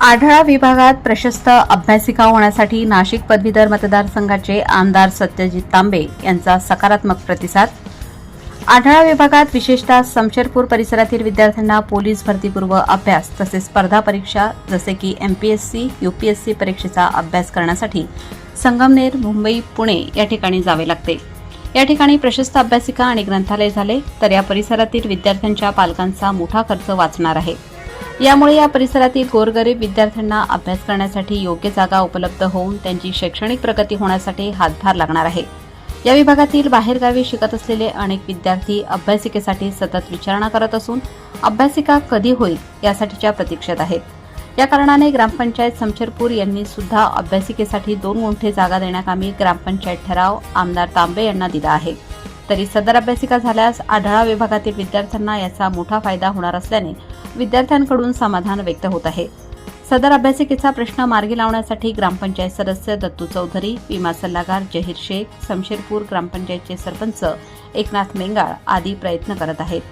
आढळा विभागात प्रशस्त अभ्यासिका होण्यासाठी नाशिक पदवीधर मतदारसंघाचे आमदार सत्यजित तांबे यांचा सकारात्मक प्रतिसाद. आढळा विभागात विशेषतः समशेरपूर परिसरातील विद्यार्थ्यांना पोलीस भरतीपूर्व अभ्यास तसेच स्पर्धा परीक्षा जसे की एमपीएससी यूपीएससी परीक्षेचा अभ्यास करण्यासाठी संगमनेर मुंबई पुणे या ठिकाणी जावे लागते. या ठिकाणी प्रशस्त अभ्यासिका आणि ग्रंथालय झाले तर या परिसरातील विद्यार्थ्यांच्या पालकांचा मोठा खर्च वाचणार आहे. यामुळे या परिसरातील गोरगरीब विद्यार्थ्यांना अभ्यास करण्यासाठी योग्य जागा उपलब्ध होऊन त्यांची शैक्षणिक प्रगती होण्यासाठी हातभार लागणार आहे. या विभागातील बाहेरगावी शिकत असलेले अनेक विद्यार्थी अभ्यासिकेसाठी सतत विचारणा करत असून अभ्यासिका कधी होईल यासाठीच्या प्रतीक्षेत आहेत. या कारणाने ग्रामपंचायत समशेरपूर यांनी सुद्धा अभ्यासिकेसाठी दोन गुंठे जागा देण्याकामी ग्रामपंचायत ठराव आमदार तांबे यांना दिला आहे. तरी सदर अभ्यासिका झाल्यास आढळा विभागातील विद्यार्थ्यांना याचा मोठा फायदा होणार असल्याने विद्यार्थ्यांकडून समाधान व्यक्त होत आहे. सदर अभ्यासिकेचा प्रश्न मार्गी लावण्यासाठी ग्रामपंचायत सदस्य दत्तू चौधरी विमा सल्लागार जहीर शेख समशेरपूर ग्रामपंचायतचे सरपंच एकनाथ मेंगाळ आदी प्रयत्न करत आहेत.